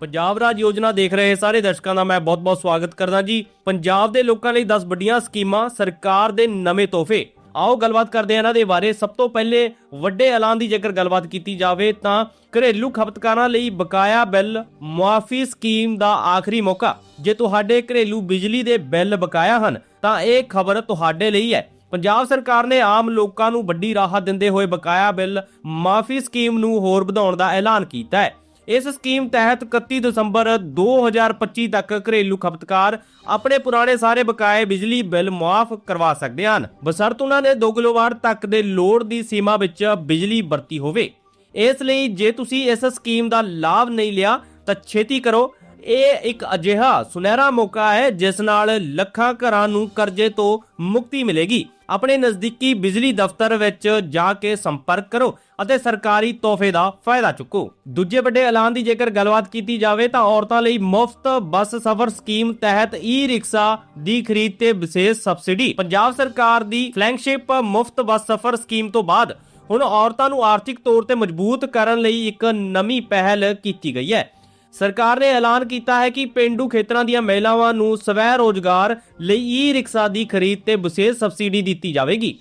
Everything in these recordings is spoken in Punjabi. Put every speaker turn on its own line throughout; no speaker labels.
ਪੰਜਾਬ ਰਾਜ ਯੋਜਨਾ ਦੇਖ ਰਹੇ ਸਾਰੇ ਦਰਸ਼ਕਾਂ ਦਾ ਮੈਂ ਬਹੁਤ-ਬਹੁਤ ਸਵਾਗਤ ਕਰਦਾ ਜੀ। ਪੰਜਾਬ ਦੇ ਲੋਕਾਂ ਲਈ 10 ਵੱਡੀਆਂ ਸਕੀਮਾਂ ਸਰਕਾਰ ਦੇ ਨਵੇਂ ਤੋਹਫੇ। ਆਓ ਗੱਲਬਾਤ ਕਰਦੇ ਹਾਂ ਇਹਨਾਂ ਦੇ ਬਾਰੇ। ਸਭ ਤੋਂ ਪਹਿਲੇ ਵੱਡੇ ਐਲਾਨ ਦੀ ਜੇਕਰ ਗੱਲਬਾਤ ਕੀਤੀ ਜਾਵੇ ਤਾਂ ਘਰੇਲੂ ਖਪਤਕਾਰਾਂ ਲਈ ਬਕਾਇਆ ਬਿੱਲ ਮੁਆਫੀ ਸਕੀਮ ਦਾ ਆਖਰੀ ਮੌਕਾ। ਜੇ ਤੁਹਾਡੇ ਘਰੇਲੂ ਬਿਜਲੀ ਦੇ ਬਿੱਲ ਬਕਾਇਆ ਹਨ, ਤਾਂ ਇਹ ਖਬਰ ਤੁਹਾਡੇ ਲਈ ਹੈ। ਪੰਜਾਬ ਸਰਕਾਰ ਨੇ ਆਮ ਲੋਕਾਂ ਨੂੰ ਵੱਡੀ ਰਾਹਤ ਦਿੰਦੇ ਹੋਏ ਬਕਾਇਆ ਬਿੱਲ ਮਾਫੀ ਸਕੀਮ ਨੂੰ ਹੋਰ ਵਧਾਉਣ ਦਾ ਐਲਾਨ ਕੀਤਾ ਹੈ। ਇਸ ਸਕੀਮ ਤਹਿਤ 31 ਦਸੰਬਰ 2025 ਤੱਕ ਘਰੇਲੂ ਖਪਤਕਾਰ ਆਪਣੇ ਪੁਰਾਣੇ ਸਾਰੇ ਬਕਾਏ ਬਿਜਲੀ ਬਿੱਲ ਮੁਆਫ ਕਰਵਾ ਸਕਦੇ ਹਨ। ਬਸਰਤ ਉਹਨਾਂ ਨੇ 2 ਕਿਲੋਵਾਟ ਤੱਕ ਦੇ ਲੋਡ ਦੀ ਸੀਮਾ ਵਿੱਚ ਬਿਜਲੀ ਵਰਤੀ ਹੋਵੇ। ਇਸ ਲਈ ਜੇ ਤੁਸੀਂ ਇਸ ਸਕੀਮ ਦਾ ਲਾਭ ਨਹੀਂ ਲਿਆ, ਤਾਂ ਛੇਤੀ ਕਰੋ। ਇਹ ਇੱਕ ਅਜਿਹਾ ਸੁਨਹਿਰਾ ਮੌਕਾ ਹੈ, ਜਿਸ ਨਾਲ ਲੱਖਾਂ ਘਰਾਂ ਨੂੰ ਕਰਜ਼ੇ ਤੋਂ ਮੁਕਤੀ ਮਿਲੇਗੀ। ਆਪਣੇ ਨਜ਼ਦੀਕੀ ਬਿਜਲੀ ਦਫ਼ਤਰ ਵਿੱਚ ਜਾ ਕੇ ਸੰਪਰਕ ਕਰੋ ਅਤੇ ਸਰਕਾਰੀ ਤੋਹਫੇ ਦਾ ਫਾਇਦਾ ਚੁੱਕੋ। ਦੂਜੇ ਵੱਡੇ ਐਲਾਨ ਦੀ ਜੇਕਰ ਗੱਲਬਾਤ ਕੀਤੀ ਜਾਵੇ ਤਾਂ ਔਰਤਾਂ ਲਈ ਮੁਫਤ ਬੱਸ ਸਫ਼ਰ ਸਕੀਮ ਤਹਿਤ ਈ ਰਿਕਸ਼ਾ ਦੀ ਖਰੀਦ ਤੇ ਵਿਸ਼ੇਸ਼ ਸਬਸਿਡੀ। ਪੰਜਾਬ ਸਰਕਾਰ ਦੀ ਫਲੈਗਸ਼ਿਪ ਮੁਫਤ ਬੱਸ ਸਫ਼ਰ ਸਕੀਮ ਤੋਂ ਬਾਅਦ ਹੁਣ ਔਰਤਾਂ ਨੂੰ ਆਰਥਿਕ ਤੌਰ ਤੇ ਮਜ਼ਬੂਤ ਕਰਨ ਲਈ ਇੱਕ ਨਵੀਂ ਪਹਿਲ ਕੀਤੀ ਗਈ ਹੈ। ਸਰਕਾਰ ਨੇ ਐਲਾਨ ਕੀਤਾ ਹੈ ਕਿ ਪਿੰਡੂ ਖੇਤਰਾਂ ਦੀਆਂ ਮਹਿਲਾਵਾਂ ਨੂੰ ਸਵੈ ਰੋਜ਼ਗਾਰ ਲਈ ਈ ਰਿਕਸ਼ਾ ਦੀ ਖਰੀਦ ਤੇ ਵਿਸ਼ੇਸ਼ ਸਬਸਿਡੀ ਦਿੱਤੀ ਜਾਵੇਗੀ।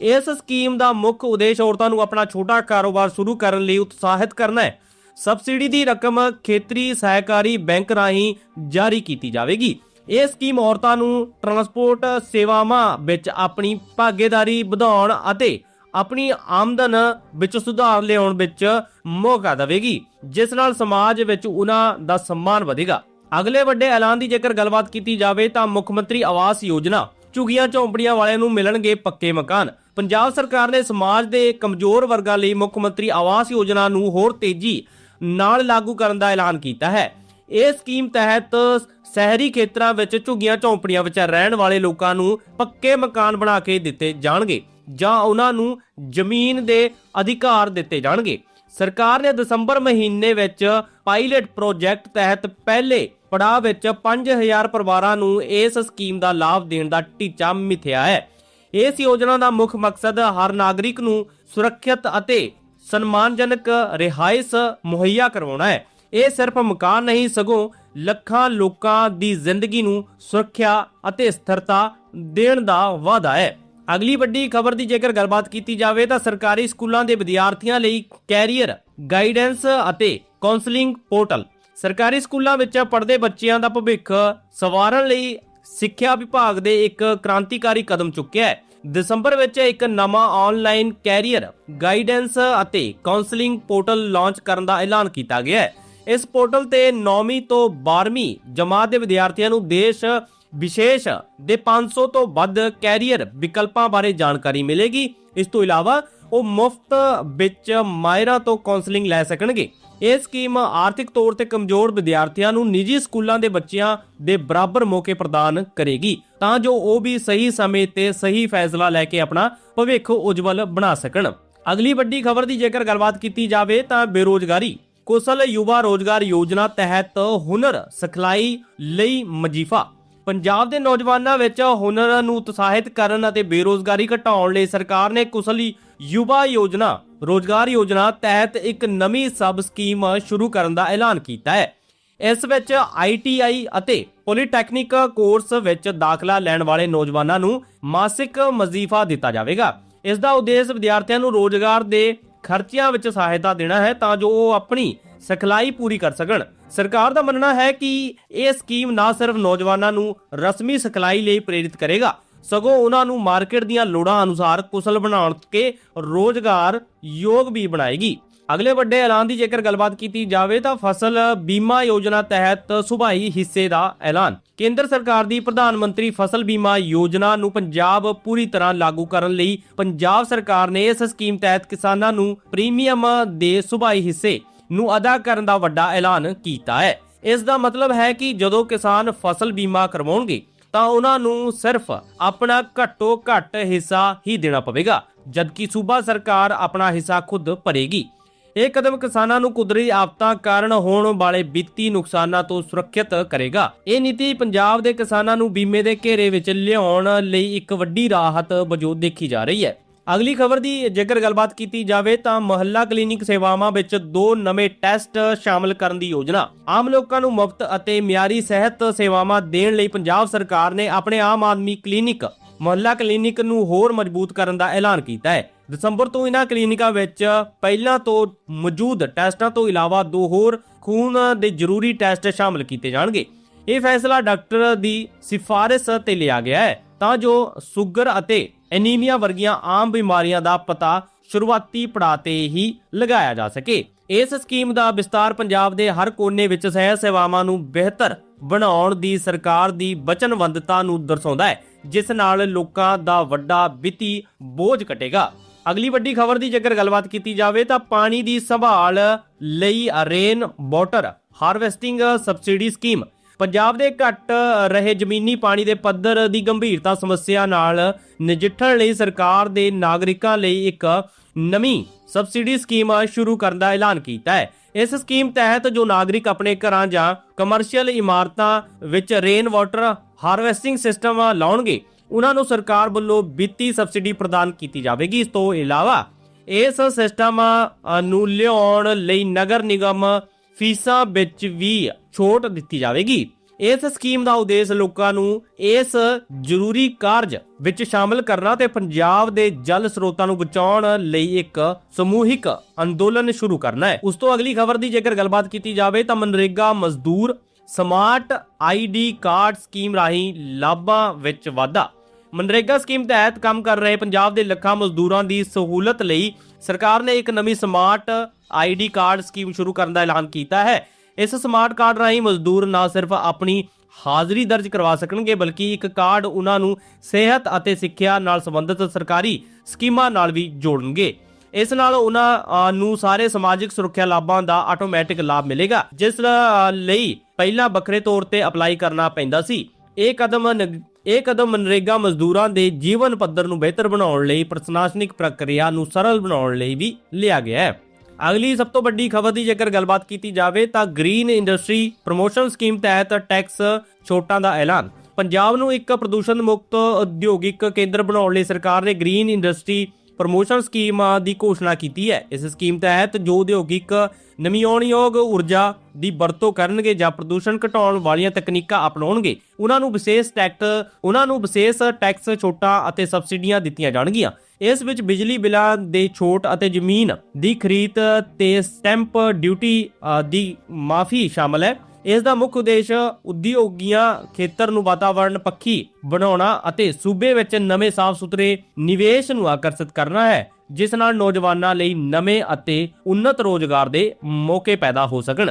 ਇਸ ਸਕੀਮ ਦਾ ਮੁੱਖ ਉਦੇਸ਼ ਔਰਤਾਂ ਨੂੰ ਆਪਣਾ ਛੋਟਾ ਕਾਰੋਬਾਰ ਸ਼ੁਰੂ ਕਰਨ ਲਈ ਉਤਸ਼ਾਹਿਤ ਕਰਨਾ ਹੈ। ਸਬਸਿਡੀ ਦੀ ਰਕਮ ਖੇਤਰੀ ਸਹਿਕਾਰੀ ਬੈਂਕ ਰਾਹੀਂ ਜਾਰੀ ਕੀਤੀ ਜਾਵੇਗੀ। ਇਹ ਸਕੀਮ ਔਰਤਾਂ ਨੂੰ ਟਰਾਂਸਪੋਰਟ ਸੇਵਾਵਾਂ ਵਿੱਚ ਆਪਣੀ ਭਾਗੀਦਾਰੀ ਵਧਾਉਣ ਅਤੇ ਆਪਣੀ ਆਮਦਨ ਵਿੱਚ ਸੁਧਾਰ ਲਿਆਉਣ ਵਿੱਚ ਮੌਕਾ ਦੇਵੇਗੀ, ਜਿਸ ਨਾਲ ਸਮਾਜ ਵਿੱਚ ਉਹਨਾਂ ਦਾ ਸਨਮਾਨ ਵਧੇਗਾ। ਅਗਲੇ ਵੱਡੇ ਐਲਾਨ ਦੀ ਜੇਕਰ ਗੱਲਬਾਤ ਕੀਤੀ ਜਾਵੇ ਤਾਂ ਮੁੱਖ ਮੰਤਰੀ ਆਵਾਸ ਯੋਜਨਾ ਝੁਗੀਆਂ ਝੌਂਪੜੀਆਂ ਵਾਲਿਆਂ ਨੂੰ ਮਿਲਣਗੇ ਪੱਕੇ ਮਕਾਨ। ਪੰਜਾਬ ਸਰਕਾਰ ਨੇ ਸਮਾਜ ਦੇ ਕਮਜ਼ੋਰ ਵਰਗਾਂ ਲਈ ਮੁੱਖ ਮੰਤਰੀ ਆਵਾਸ ਯੋਜਨਾ ਨੂੰ ਹੋਰ ਤੇਜ਼ੀ ਨਾਲ ਲਾਗੂ ਕਰਨ ਦਾ ਐਲਾਨ ਕੀਤਾ ਹੈ। ਇਹ ਸਕੀਮ ਤਹਿਤ ਸ਼ਹਿਰੀ ਖੇਤਰਾਂ ਵਿੱਚ ਝੁਗੀਆਂ ਝੌਂਪੜੀਆਂ ਵਿੱਚ ਰਹਿਣ ਵਾਲੇ ਲੋਕਾਂ ਨੂੰ ਪੱਕੇ ਮਕਾਨ ਬਣਾ ਕੇ ਦਿੱਤੇ ਜਾਣਗੇ। ਜਾਂ ਉਹਨਾਂ ਨੂੰ ਜ਼ਮੀਨ ਦੇ ਅਧਿਕਾਰ ਦਿੱਤੇ ਜਾਣਗੇ। ਸਰਕਾਰ ਨੇ ਦਸੰਬਰ ਮਹੀਨੇ ਵਿੱਚ ਪਾਇਲਟ ਪ੍ਰੋਜੈਕਟ ਤਹਿਤ ਪਹਿਲੇ ਪੜਾਅ ਵਿੱਚ 5000 ਪਰਿਵਾਰਾਂ ਨੂੰ ਇਸ ਸਕੀਮ ਦਾ ਲਾਭ ਦੇਣ ਦਾ ਟੀਚਾ ਮਿਥਿਆ ਹੈ। ਇਸ ਯੋਜਨਾ ਦਾ ਮੁੱਖ ਮਕਸਦ ਹਰ ਨਾਗਰਿਕ ਨੂੰ ਸੁਰੱਖਿਅਤ ਅਤੇ ਸਨਮਾਨਜਨਕ ਰਿਹਾਇਸ਼ ਮੁਹੱਈਆ ਕਰਵਾਉਣਾ ਹੈ। ਇਹ ਸਿਰਫ ਮਕਾਨ ਨਹੀਂ, ਸਗੋਂ ਲੱਖਾਂ ਲੋਕਾਂ ਦੀ ਜ਼ਿੰਦਗੀ ਨੂੰ ਸੁਰੱਖਿਆ ਅਤੇ ਸਥਿਰਤਾ ਦੇਣ ਦਾ ਵਾਅਦਾ ਹੈ। ਅਗਲੀ ਵੱਡੀ ਖਬਰ ਦੀ ਜੇਕਰ ਗੱਲਬਾਤ ਕੀਤੀ ਜਾਵੇ ਤਾਂ ਸਰਕਾਰੀ ਸਕੂਲਾਂ ਦੇ ਵਿਦਿਆਰਥੀਆਂ ਲਈ ਕੈਰੀਅਰ, ਗਾਈਡੈਂਸ ਅਤੇ ਕਾਉਂਸਲਿੰਗ ਪੋਰਟਲ। ਸਰਕਾਰੀ ਸਕੂਲਾਂ ਵਿੱਚ ਪੜ੍ਹਦੇ ਬੱਚਿਆਂ ਦਾ ਭਵਿੱਖ ਸਵਾਰਨ ਲਈ ਸਿੱਖਿਆ ਵਿਭਾਗ ਦੇ ਇੱਕ ਕ੍ਰਾਂਤੀਕਾਰੀ ਕਦਮ ਚੁੱਕਿਆ ਹੈ। ਦਸੰਬਰ ਵਿੱਚ ਇੱਕ ਨਵਾਂ ਆਨਲਾਈਨ ਕੈਰੀਅਰ, ਗਾਈਡੈਂਸ ਅਤੇ ਕਾਉਂਸਲਿੰਗ ਪੋਰਟਲ ਲਾਂਚ ਕਰਨ ਦਾ ਐਲਾਨ ਕੀਤਾ ਗਿਆ ਹੈ। ਇਸ ਪੋਰਟਲ ਤੇ 9ਵੀਂ ਤੋਂ 12ਵੀਂ ਜਮਾਤ ਦੇ ਵਿਦਿਆਰਥੀਆਂ ਨੂੰ ਦੇਸ਼ ਵਿਸ਼ੇਸ਼ ਦੇ 500 ਤੋਂ ਵੱਧ ਕੈਰੀਅਰ ਵਿਕਲਪਾਂ ਬਾਰੇ ਜਾਣਕਾਰੀ ਮਿਲੇਗੀ। ਇਸ ਤੋਂ ਇਲਾਵਾ ਉਹ ਮੁਫਤ ਵਿੱਚ ਮਾਇਰਾਂ ਤੋਂ ਕਾਉਂਸਲਿੰਗ ਲੈ ਸਕਣਗੇ। ਇਹ ਸਕੀਮ ਆਰਥਿਕ ਤੌਰ ਤੇ ਕਮਜ਼ੋਰ ਵਿਦਿਆਰਥੀਆਂ ਨੂੰ ਨਿੱਜੀ ਸਕੂਲਾਂ ਦੇ ਬੱਚਿਆਂ ਦੇ ਬਰਾਬਰ ਮੌਕੇ ਪ੍ਰਦਾਨ ਕਰੇਗੀ, ਤਾਂ ਜੋ ਉਹ ਵੀ ਸਹੀ ਸਮੇਂ ਤੇ ਸਹੀ ਫੈਸਲਾ ਲੈ ਕੇ ਆਪਣਾ ਭਵਿੱਖ ਉਜਵਲ ਬਣਾ ਸਕਣ। ਅਗਲੀ ਵੱਡੀ ਖਬਰ ਦੀ ਜੇਕਰ ਗੱਲਬਾਤ ਕੀਤੀ ਜਾਵੇ ਤਾਂ ਬੇਰੋਜ਼ਗਾਰੀ। ਕੁਸ਼ਲ ਯੁਵਾ ਰੋਜ਼ਗਾਰ ਯੋਜਨਾ ਤਹਿਤ ਹੁਨਰ ਸਿਖਲਾਈ ਲਈ ਮਜੀਫਾ। ਪੰਜਾਬ ਦੇ ਨੌਜਵਾਨਾਂ ਵਿੱਚ ਹੁਨਰ ਨੂੰ ਉਤਸ਼ਾਹਿਤ ਕਰਨ ਅਤੇ ਬੇਰੋਜ਼ਗਾਰੀ ਘਟਾਉਣ ਲਈ ਸਰਕਾਰ ਨੇ ਕੁਸ਼ਲ ਯੁਵਾ ਯੋਜਨਾ, ਰੋਜ਼ਗਾਰ ਯੋਜਨਾ ਤਹਿਤ ਇੱਕ ਨਵੀਂ ਸਬ ਸਕੀਮ ਸ਼ੁਰੂ ਕਰਨ ਦਾ ਐਲਾਨ ਕੀਤਾ ਹੈ। ਇਸ ਵਿੱਚ ਆਈਟੀਆਈ ਅਤੇ ਪੋਲੀਟੈਕਨਿਕ ਕੋਰਸ ਵਿੱਚ ਦਾਖਲਾ ਲੈਣ ਵਾਲੇ ਨੌਜਵਾਨਾਂ ਨੂੰ ਮਾਸਿਕ ਵਜ਼ੀਫਾ ਦਿੱਤਾ ਜਾਵੇਗਾ। ਇਸ ਦਾ ਉਦੇਸ਼ ਵਿਦਿਆਰਥੀਆਂ ਨੂੰ ਰੋਜ਼ਗਾਰ ਦੇ ਖਰਚਿਆਂ ਵਿੱਚ ਸਹਾਇਤਾ ਦੇਣਾ ਹੈ ਤਾਂ ਜੋ ਉਹ ਆਪਣੀ ਸਿਖਲਾਈ ਪੂਰੀ ਕਰ ਸਕਣ। ਸਰਕਾਰ ਦਾ ਮੰਨਣਾ ਹੈ ਕਿ ਇਹ ਸਕੀਮ ਨਾ ਸਿਰਫ ਨੌਜਵਾਨਾਂ ਨੂੰ ਰਸਮੀ ਸਿਖਲਾਈ ਲਈ ਪ੍ਰੇਰਿਤ ਕਰੇਗਾ, ਸਗੋਂ ਉਹਨਾਂ ਨੂੰ ਮਾਰਕੀਟ ਦੀਆਂ ਲੋੜਾਂ ਅਨੁਸਾਰ ਕੁਸ਼ਲ ਬਣਾਉਣ ਕੇ ਰੋਜ਼ਗਾਰ ਯੋਗ ਵੀ ਬਣਾਏਗੀ। ਅਗਲੇ ਵੱਡੇ ਐਲਾਨ ਦੀ ਜੇਕਰ ਗੱਲਬਾਤ ਕੀਤੀ ਜਾਵੇ ਤਾਂ ਫਸਲ ਬੀਮਾ ਯੋਜਨਾ ਤਹਿਤ ਸੁਭਾਈ ਹਿੱਸੇ ਦਾ ਐਲਾਨ। ਕੇਂਦਰ ਸਰਕਾਰ ਦੀ ਪ੍ਰਧਾਨ ਮੰਤਰੀ ਫਸਲ ਬੀਮਾ ਯੋਜਨਾ ਨੂੰ ਪੰਜਾਬ ਪੂਰੀ ਤਰ੍ਹਾਂ ਲਾਗੂ ਕਰਨ ਲਈ ਪੰਜਾਬ ਸਰਕਾਰ ਨੇ ਇਸ ਸਕੀਮ ਤਹਿਤ ਕਿਸਾਨਾਂ ਨੂੰ ਪ੍ਰੀਮੀਅਮ ਦੇ ਸੁਭਾਈ ਹਿੱਸੇ ਨੂੰ ਅਦਾ ਕਰਨ ਦਾ ਵੱਡਾ ਐਲਾਨ ਕੀਤਾ ਹੈ। ਇਸ ਦਾ ਮਤਲਬ ਹੈ ਕਿ ਜਦੋਂ ਕਿਸਾਨ ਫਸਲ ਬੀਮਾ ਕਰਵਾਉਣਗੇ ਤਾਂ ਉਹਨਾਂ ਨੂੰ ਸਿਰਫ ਆਪਣਾ ਘੱਟੋ ਘੱਟ ਹਿੱਸਾ ਹੀ ਦੇਣਾ ਪਵੇਗਾ, ਜਦਕਿ ਸੂਬਾ ਸਰਕਾਰ ਆਪਣਾ ਹਿੱਸਾ ਖੁਦ ਭਰੇਗੀ। ਇਹ ਕਦਮ ਕਿਸਾਨਾਂ ਨੂੰ ਕੁਦਰਤੀ ਆਫਤਾਂ ਕਾਰਨ ਹੋਣ ਵਾਲੇ ਵਿੱਤੀ ਨੁਕਸਾਨਾਂ ਤੋਂ ਸੁਰੱਖਿਅਤ ਕਰੇਗਾ। ਇਹ ਨੀਤੀ ਪੰਜਾਬ ਦੇ ਕਿਸਾਨਾਂ ਨੂੰ ਬੀਮੇ ਦੇ ਘੇਰੇ ਵਿੱਚ ਲਿਆਉਣ ਲਈ ਇੱਕ ਵੱਡੀ ਰਾਹਤ ਵਜੋਂ ਦੇਖੀ ਜਾ ਰਹੀ ਹੈ। ਅਗਲੀ ਖਬਰ ਦੀ ਜੇਕਰ ਗੱਲਬਾਤ ਕੀਤੀ ਜਾਵੇ ਤਾਂ ਮਹੱਲਾ ਕਲੀਨਿਕ ਸੇਵਾਵਾਂ ਵਿੱਚ ਦੋ ਨਵੇਂ ਟੈਸਟ ਸ਼ਾਮਲ ਕਰਨ ਦੀ ਯੋਜਨਾ। ਆਮ ਲੋਕਾਂ ਨੂੰ ਮੁਫਤ ਅਤੇ ਮਿਆਰੀ ਸਿਹਤ ਸੇਵਾਵਾਂ ਦੇਣ ਲਈ ਪੰਜਾਬ ਸਰਕਾਰ ਨੇ ਆਪਣੇ ਆਮ ਆਦਮੀ ਕਲੀਨਿਕ ਮੁਹੱਲਾ ਕਲੀਨਿਕ ਨੂੰ ਹੋਰ ਮਜ਼ਬੂਤ ਕਰਨ ਦਾ ਐਲਾਨ ਕੀਤਾ ਹੈ। ਦਸੰਬਰ ਤੋਂ ਇਹਨਾਂ ਕਲੀਨਿਕਾਂ ਵਿੱਚ ਪਹਿਲਾਂ ਤੋਂ ਮੌਜੂਦ ਟੈਸਟਾਂ ਤੋਂ ਇਲਾਵਾ ਦੋ ਹੋਰ ਖੂਨ ਦੇ ਜ਼ਰੂਰੀ ਟੈਸਟ ਸ਼ਾਮਲ ਕੀਤੇ ਜਾਣਗੇ। ਇਹ ਫੈਸਲਾ ਡਾਕਟਰ ਦੀ ਸਿਫਾਰਿਸ਼ ਤੇ ਲਿਆ ਗਿਆ ਹੈ ਤਾਂ ਜੋ ਸ਼ੂਗਰ ਅਤੇ ਐਨੀਮੀਆ ਵਰਗੀਆਂ ਆਮ ਬਿਮਾਰੀਆਂ ਦਾ ਪਤਾ ਸ਼ੁਰੂਆਤੀ ਪੜਾਅ ਤੇ ਹੀ ਲਗਾਇਆ ਜਾ ਸਕੇ। ਇਸ ਸਕੀਮ ਦਾ ਵਿਸਤਾਰ ਪੰਜਾਬ ਦੇ ਹਰ ਕੋਨੇ ਵਿੱਚ ਸਿਹਤ ਸੇਵਾਵਾਂ ਨੂੰ ਬਿਹਤਰ ਬਣਾਉਣ ਦੀ ਸਰਕਾਰ ਦੀ ਵਚਨਬੱਧਤਾ ਨੂੰ ਦਰਸਾਉਂਦਾ ਹੈ। ਜਿਸ ਨਾਲ ਲੋਕਾਂ ਦਾ ਵੱਡਾ ਵਿੱਤੀ ਬੋਝ ਘਟੇਗਾ। ਅਗਲੀ ਵੱਡੀ ਖਬਰ ਦੀ ਜੇਕਰ ਗੱਲਬਾਤ ਕੀਤੀ ਜਾਵੇ ਤਾਂ ਪਾਣੀ ਦੀ ਸੰਭਾਲ ਲਈ rain water harvesting subsidy scheme. Punjab ਦੇ ਘਟ ਰਹੇ ਜ਼ਮੀਨੀ ਪਾਣੀ ਦੇ ਪੱਧਰ ਦੀ ਗੰਭੀਰਤਾ ਸਮੱਸਿਆ ਨਾਲ ਨਜਿੱਠਣ ਲਈ ਸਰਕਾਰ ਦੇ ਨਾਗਰਿਕਾਂ ਲਈ ਇੱਕ ਨਵੀਂ ਸਬਸਿਡੀ ਸਕੀਮ ਸ਼ੁਰੂ ਕਰਨ ਦਾ ਐਲਾਨ ਕੀਤਾ ਹੈ। ਇਸ ਸਕੀਮ ਤਹਿਤ ਜੋ ਨਾਗਰਿਕ ਆਪਣੇ ਘਰਾਂ ਜਾਂ ਕਮਰਸ਼ੀਅਲ ਇਮਾਰਤਾਂ ਵਿੱਚ ਰੇਨ ਵਾਟਰ ਹਾਰਵੈਸਟਿੰਗ ਸਿਸਟਮ ਲਾਉਣਗੇ, ਉਹਨਾਂ ਨੂੰ ਸਰਕਾਰ ਵੱਲੋਂ ਵਿੱਤੀ ਸਬਸਿਡੀ ਪ੍ਰਦਾਨ ਕੀਤੀ ਜਾਵੇਗੀ। ਇਸ ਤੋਂ ਇਲਾਵਾ ਇਸ ਸਿਸਟਮ ਨੂੰ ਲਿਆਉਣ ਲਈ ਨਗਰ ਨਿਗਮ ਫੀਸਾਂ ਵਿੱਚ ਵੀ ਛੋਟ ਦਿੱਤੀ ਜਾਵੇਗੀ। ਇਸ ਸਕੀਮ ਦਾ ਉਦੇਸ਼ ਲੋਕਾਂ ਨੂੰ ਇਸ ਜ਼ਰੂਰੀ ਕਾਰਜ ਵਿੱਚ ਸ਼ਾਮਲ ਕਰਨਾ ਤੇ ਪੰਜਾਬ ਦੇ ਜਲ ਸਰੋਤਾਂ ਨੂੰ ਬਚਾਉਣ ਲਈ ਇੱਕ ਸਮੂਹਿਕ ਅੰਦੋਲਨ ਸ਼ੁਰੂ ਕਰਨਾ ਹੈ। ਉਸ ਤੋਂ ਅਗਲੀ ਖਬਰ ਦੀ ਜੇਕਰ ਗੱਲਬਾਤ ਕੀਤੀ ਜਾਵੇ ਤਾਂ ਮਨਰੇਗਾ ਮਜ਼ਦੂਰ ਸਮਾਰਟ ਆਈਡੀ ਕਾਰਡ ਸਕੀਮ ਰਾਹੀਂ ਲਾਭਾਂ ਵਿੱਚ ਵਾਧਾ। ਮਨਰੇਗਾ ਸਕੀਮ ਤਹਿਤ ਕੰਮ ਕਰ ਰਹੇ ਪੰਜਾਬ ਦੇ ਲੱਖਾਂ ਮਜ਼ਦੂਰਾਂ ਦੀ ਸਹੂਲਤ ਲਈ ਸਰਕਾਰ ਨੇ ਇੱਕ ਨਵੀਂ ਸਮਾਰਟ ਆਈਡੀ ਕਾਰਡ ਸਕੀਮ ਸ਼ੁਰੂ ਕਰਨ ਦਾ ਐਲਾਨ ਕੀਤਾ ਹੈ। ਇਸ ਸਮਾਰਟ ਕਾਰਡ ਰਾਹੀਂ ਮਜ਼ਦੂਰ ਨਾ ਸਿਰਫ ਆਪਣੀ ਹਾਜ਼ਰੀ ਦਰਜ ਕਰਵਾ ਸਕਣਗੇ, ਬਲਕਿ ਇੱਕ ਕਾਰਡ ਉਹਨਾਂ ਨੂੰ ਸਿਹਤ ਅਤੇ ਸਿੱਖਿਆ ਨਾਲ ਸੰਬੰਧਿਤ ਸਰਕਾਰੀ ਸਕੀਮਾਂ ਨਾਲ ਵੀ ਜੋੜਨਗੇ। ਇਸ ਨਾਲ ਉਹਨਾਂ ਨੂੰ ਸਾਰੇ ਸਮਾਜਿਕ ਸੁਰੱਖਿਆ ਲਾਭਾਂ ਦਾ ਆਟੋਮੈਟਿਕ ਲਾਭ ਮਿਲੇਗਾ, ਜਿਸ ਲਈ ਪਹਿਲਾਂ ਵੱਖਰੇ ਤੌਰ ਤੇ ਅਪਲਾਈ ਕਰਨਾ ਪੈਂਦਾ ਸੀ। ਇਹ ਕਦਮ ਇਹ ਕਦਮ ਮਨਰੇਗਾ ਮਜ਼ਦੂਰਾਂ ਦੇ ਜੀਵਨ ਪੱਧਰ ਨੂੰ ਬਿਹਤਰ ਬਣਾਉਣ ਲਈ, ਪ੍ਰਸ਼ਾਸਨਿਕ ਪ੍ਰਕਿਰਿਆ ਨੂੰ ਸਰਲ ਬਣਾਉਣ ਲਈ ਵੀ ਲਿਆ ਗਿਆ ਹੈ। ਅਗਲੀ ਸਭ ਤੋਂ ਵੱਡੀ ਖਬਰ ਦੀ ਜੇਕਰ ਗੱਲਬਾਤ ਕੀਤੀ ਜਾਵੇ, ਤਾਂ ਗ੍ਰੀਨ ਇੰਡਸਟਰੀ ਪ੍ਰੋਮੋਸ਼ਨ ਸਕੀਮ ਤਹਿਤ ਟੈਕਸ ਛੋਟਾਂ ਦਾ ਐਲਾਨ। ਪੰਜਾਬ ਨੂੰ ਇੱਕ ਪ੍ਰਦੂਸ਼ਣ ਮੁਕਤ ਉਦਯੋਗਿਕ ਕੇਂਦਰ ਬਣਾਉਣ ਲਈ ਸਰਕਾਰ ਨੇ green industry promotion scheme uh, ਦੀ ਘੋਸ਼ਣਾ ਕੀਤੀ ਹੈ। ਇਸ ਸਕੀਮ ਤਹਿਤ ਜੋ ਉਦਯੋਗਿਕ ਨਵਿਆਉਣਯੋਗ ਊਰਜਾ ਦੀ ਵਰਤੋਂ ਕਰਨਗੇ ਜਾਂ ਪ੍ਰਦੂਸ਼ਣ ਘਟਾਉਣ ਵਾਲੀਆਂ ਤਕਨੀਕਾਂ ਅਪਣਾਉਣਗੇ, ਉਹਨਾਂ ਨੂੰ ਵਿਸ਼ੇਸ਼ ਟੈਕਸ, ਉਹਨਾਂ ਨੂੰ ਵਿਸ਼ੇਸ਼ ਟੈਕਸ ਛੋਟਾਂ ਅਤੇ ਸਬਸਿਡੀਆਂ ਦਿੱਤੀਆਂ ਜਾਣਗੀਆਂ। ਇਸ ਵਿੱਚ ਬਿਜਲੀ ਬਿੱਲਾਂ ਦੇ ਛੋਟ ਅਤੇ ਜ਼ਮੀਨ ਦੀ ਖਰੀਦ ਤੇ ਸਟੈਂਪ ਡਿਊਟੀ ਦੀ ਮਾਫੀ ਸ਼ਾਮਲ ਹੈ। ਇਸ ਦਾ ਮੁੱਖ ਉਦੇਸ਼ ਉਦਯੋਗੀਆਂ ਖੇਤਰ ਨੂੰ ਵਾਤਾਵਰਣ ਪੱਖੀ ਬਣਾਉਣਾ ਅਤੇ ਸੂਬੇ ਵਿੱਚ ਨਵੇਂ ਸਾਫ਼ ਸੁਥਰੇ ਨਿਵੇਸ਼ ਨੂੰ ਆਕਰਸ਼ਿਤ ਕਰਨਾ ਹੈ, ਜਿਸ ਨਾਲ ਨੌਜਵਾਨਾਂ ਲਈ ਨਵੇਂ ਅਤੇ ਉੱਨਤ ਰੋਜ਼ਗਾਰ ਦੇ ਮੌਕੇ ਪੈਦਾ ਹੋ ਸਕਣ।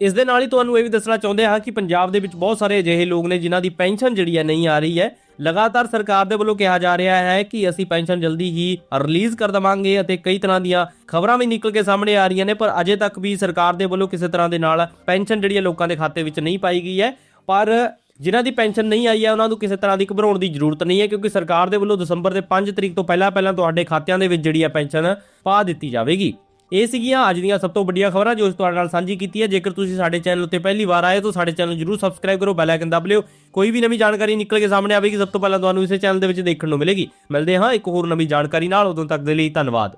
ਇਸ ਦੇ ਨਾਲ ਹੀ ਤੁਹਾਨੂੰ ਇਹ ਵੀ ਦੱਸਣਾ ਚਾਹੁੰਦੇ ਹਾਂ ਕਿ ਪੰਜਾਬ ਦੇ ਵਿੱਚ ਬਹੁਤ ਸਾਰੇ ਅਜਿਹੇ ਲੋਕ ਨੇ ਜਿਨ੍ਹਾਂ ਦੀ ਪੈਨਸ਼ਨ ਜਿਹੜੀ ਹੈ ਨਹੀਂ ਆ ਰਹੀ ਹੈ। ਲਗਾਤਾਰ ਸਰਕਾਰ ਦੇ ਵੱਲੋਂ ਕਿਹਾ ਜਾ ਰਿਹਾ ਹੈ ਕਿ ਅਸੀਂ ਪੈਨਸ਼ਨ ਜਲਦੀ ਹੀ ਰਿਲੀਜ਼ ਕਰ ਦਵਾਂਗੇ ਅਤੇ ਕਈ ਤਰ੍ਹਾਂ ਦੀਆਂ ਖਬਰਾਂ ਵੀ ਨਿਕਲ ਕੇ ਸਾਹਮਣੇ ਆ ਰਹੀਆਂ ਨੇ, ਪਰ ਅਜੇ ਤੱਕ ਵੀ ਸਰਕਾਰ ਦੇ ਵੱਲੋਂ ਕਿਸੇ ਤਰ੍ਹਾਂ ਦੇ ਨਾਲ ਪੈਨਸ਼ਨ ਜਿਹੜੀ ਹੈ ਲੋਕਾਂ ਦੇ ਖਾਤੇ ਵਿੱਚ ਨਹੀਂ ਪਾਈ ਗਈ ਹੈ। ਪਰ ਜਿਨ੍ਹਾਂ ਦੀ ਪੈਨਸ਼ਨ ਨਹੀਂ ਆਈ ਹੈ, ਉਹਨਾਂ ਨੂੰ ਕਿਸੇ ਤਰ੍ਹਾਂ ਦੀ ਘਬਰਾਉਣ ਦੀ ਜ਼ਰੂਰਤ ਨਹੀਂ ਹੈ, ਕਿਉਂਕਿ ਸਰਕਾਰ ਦੇ ਵੱਲੋਂ ਦਸੰਬਰ ਦੇ 5 ਤਰੀਕ ਤੋਂ ਪਹਿਲਾਂ ਪਹਿਲਾਂ ਤੁਹਾਡੇ ਖਾਤਿਆਂ ਦੇ ਵਿੱਚ ਜਿਹੜੀ ਹੈ ਪੈਨਸ਼ਨ ਪਾ ਦਿੱਤੀ ਜਾਵੇਗੀ। ਇਹ ਸੀਗੀਆਂ ਅੱਜ ਦੀਆਂ ਸਭ ਤੋਂ ਵੱਡੀਆਂ ਖਬਰਾਂ ਜੋ ਤੁਹਾਡੇ ਨਾਲ ਸਾਂਝੀ ਕੀਤੀ ਹੈ। ਜੇਕਰ ਤੁਸੀਂ ਸਾਡੇ ਚੈਨਲ ਉੱਤੇ ਪਹਿਲੀ ਵਾਰ ਆਏ ਤਾਂ ਸਾਡੇ ਚੈਨਲ ਨੂੰ ਜਰੂਰ ਸਬਸਕ੍ਰਾਈਬ ਕਰੋ, ਬੈਲ ਆਈਕਨ ਦਬ ਲਿਓ। ਕੋਈ ਵੀ ਨਵੀਂ ਜਾਣਕਾਰੀ ਨਿਕਲ ਕੇ ਸਾਹਮਣੇ ਆਵੇਗੀ, ਸਭ ਤੋਂ ਪਹਿਲਾਂ ਤੁਹਾਨੂੰ ਇਸੇ ਚੈਨਲ ਦੇ ਵਿੱਚ ਦੇਖਣ ਨੂੰ ਮਿਲੇਗੀ। ਮਿਲਦੇ ਹਾਂ ਇੱਕ ਹੋਰ ਨਵੀਂ ਜਾਣਕਾਰੀ ਨਾਲ। ਉਦੋਂ ਤੱਕ ਦੇ ਲਈ ਧੰਨਵਾਦ।